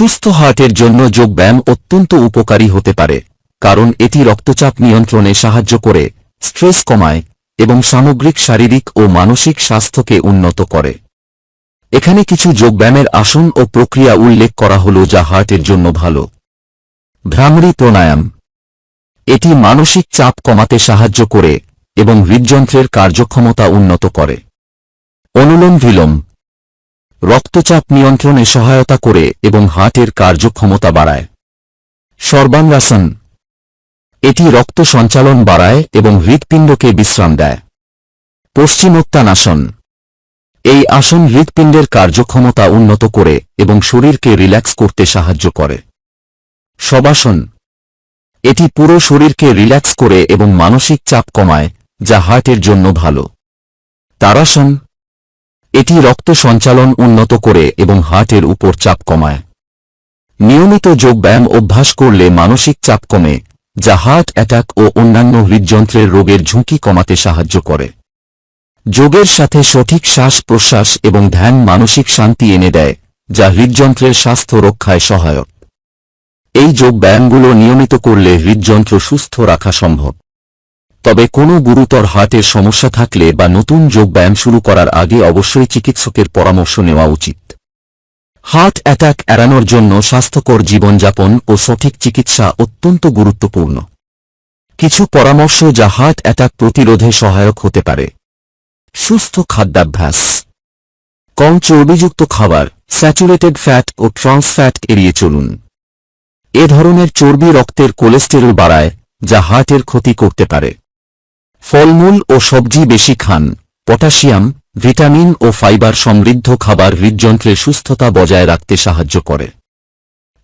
সুস্থ হার্টের জন্য যোগব্যায়াম অত্যন্ত উপকারী হতে পারে, কারণ এটি রক্তচাপ নিয়ন্ত্রণে সাহায্য করে, স্ট্রেস কমায় এবং সামগ্রিক শারীরিক ও মানসিক স্বাস্থ্যকে উন্নত করে। এখানে কিছু যোগব্যায়ামের আসন ও প্রক্রিয়া উল্লেখ করা হল যা হার্টের জন্য ভালো। ভ্রামরী প্রাণায়াম। এটি মানসিক চাপ কমাতে সাহায্য করে এবং হৃদযন্ত্রের কার্যক্ষমতা উন্নত করে। অনুলোম বিলোম রক্তচাপ নিয়ন্ত্রণে সহায়তা করে এবং হার্টের কার্যক্ষমতা বাড়ায়। সর্বাঙ্গাসন এটি রক্ত সঞ্চালন বাড়ায় এবং হৃৎপিণ্ডকে বিশ্রাম দেয়। পশ্চিমোত্তানাসন। এই আসন হৃৎপিণ্ডের কার্যক্ষমতা উন্নত করে এবং শরীরকে রিল্যাক্স করতে সাহায্য করে। সবাসন। এটি পুরো শরীরকে রিল্যাক্স করে এবং মানসিক চাপ কমায়, যা হার্টের জন্য ভালো। তারাসন। এটি রক্ত সঞ্চালন উন্নত করে এবং হার্টের উপর চাপ কমায়। নিয়মিত যোগব্যায়াম অভ্যাস করলে মানসিক চাপ কমে, যা হার্ট অ্যাটাক ও অন্যান্য হৃদযন্ত্রের রোগের ঝুঁকি কমাতে সাহায্য করে। যোগের সাথে সঠিক শ্বাস প্রশ্বাস এবং ধ্যান মানসিক শান্তি এনে দেয়, যা হৃদযন্ত্রের স্বাস্থ্য রক্ষায় সহায়ক। এই যোগ ব্যায়ামগুলো নিয়মিত করলে হৃদযন্ত্র সুস্থ রাখা সম্ভব। তবে কোনো গুরুতর হার্টের সমস্যা থাকলে বা নতুন যোগ ব্যায়াম শুরু করার আগে অবশ্যই চিকিৎসকের পরামর্শ নেওয়া উচিত। হার্ট অ্যাটাক এড়ানোর জন্য স্বাস্থ্যকর জীবনযাপন ও সঠিক চিকিৎসা অত্যন্ত গুরুত্বপূর্ণ। কিছু পরামর্শ যা হার্ট অ্যাটাক প্রতিরোধে সহায়ক হতে পারে। সুস্থ খাদ্যাভ্যাস। কম চর্বিযুক্ত খাবার, স্যাচুরেটেড ফ্যাট ও ট্রান্স ফ্যাট এড়িয়ে চলুন। এ ধরনের চর্বি রক্তের কোলেস্টেরল বাড়ায়, যা হার্টের ক্ষতি করতে পারে। ফলমূল ও সবজি বেশি খান। পটাশিয়াম, ভিটামিন ও ফাইবার সমৃদ্ধ খাবার হৃদযন্ত্রের সুস্থতা বজায় রাখতে সাহায্য করে।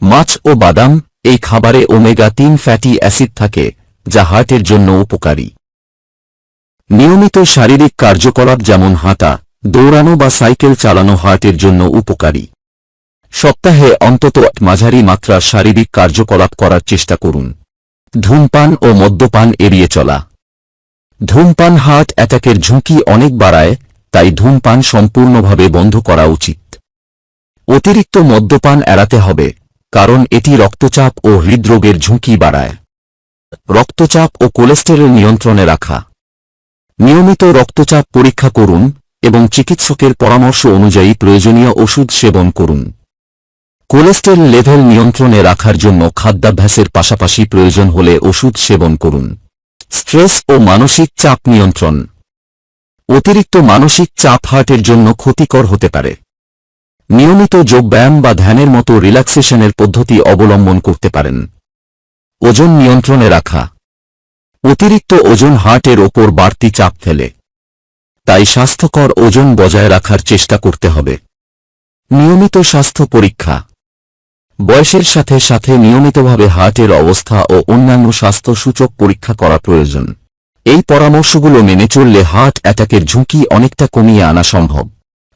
মাছ ও বাদাম এই খাবারে ওমেগা তিন ফ্যাটি অ্যাসিড থাকে, যা হার্টের জন্য উপকারী। নিয়মিত শারীরিক কার্যকলাপ যেমন হাঁটা, দৌড়ানো বা সাইকেল চালানো হার্টের জন্য উপকারী। সপ্তাহে অন্তত মাঝারি মাত্রার শারীরিক কার্যকলাপ করার চেষ্টা করুন। ধূমপান ও মদ্যপান এড়িয়ে চলা। ধূমপান হার্ট অ্যাটাকের ঝুঁকি অনেক বাড়ায়, তাই ধূমপান সম্পূর্ণভাবে বন্ধ করা উচিত। অতিরিক্ত মদ্যপান এড়াতে হবে, কারণ এটি রক্তচাপ ও হৃদরোগের ঝুঁকি বাড়ায়। রক্তচাপ ও কোলেস্টেরল নিয়ন্ত্রণে রাখা। নিয়মিত রক্তচাপ পরীক্ষা করুন এবং চিকিৎসকের পরামর্শ অনুযায়ী প্রয়োজনীয় ওষুধ সেবন করুন। কোলেস্টেরল লেভেল নিয়ন্ত্রণে রাখার জন্য খাদ্যাভ্যাসের পাশাপাশি প্রয়োজন হলে ওষুধ সেবন করুন। স্ট্রেস ও মানসিক চাপ নিয়ন্ত্রণ। অতিরিক্ত মানসিক চাপ হার্টের জন্য ক্ষতিকর হতে পারে। নিয়মিত যোগব্যায়াম বা ধ্যানের মতো রিল্যাক্সেশনের পদ্ধতি অবলম্বন করতে পারেন। ওজন নিয়ন্ত্রণে রাখা। অতিরিক্ত ওজন হার্টের ওপর বাড়তি চাপ ফেলে। তাই স্বাস্থ্যকর ওজন বজায় রাখার চেষ্টা করতে হবে। নিয়মিত স্বাস্থ্য পরীক্ষা। বয়সের সাথে সাথে নিয়মিতভাবে হার্টের অবস্থা ও অন্যান্য স্বাস্থ্য সূচক পরীক্ষা করা প্রয়োজন। এই পরামর্শগুলো মেনে চললে হার্ট অ্যাটাকের ঝুঁকি অনেকটা কমিয়ে আনা সম্ভব।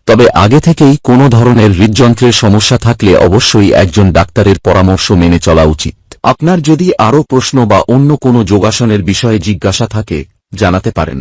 তবে আগে থেকেই কোনো ধরনের হৃদযন্ত্রের সমস্যা থাকলে অবশ্যই একজন ডাক্তারের পরামর্শ মেনে চলা উচিত। আপনার যদি আরও প্রশ্ন বা অন্য কোনো যোগাসনের বিষয়ে জিজ্ঞাসা থাকে, জানাতে পারেন।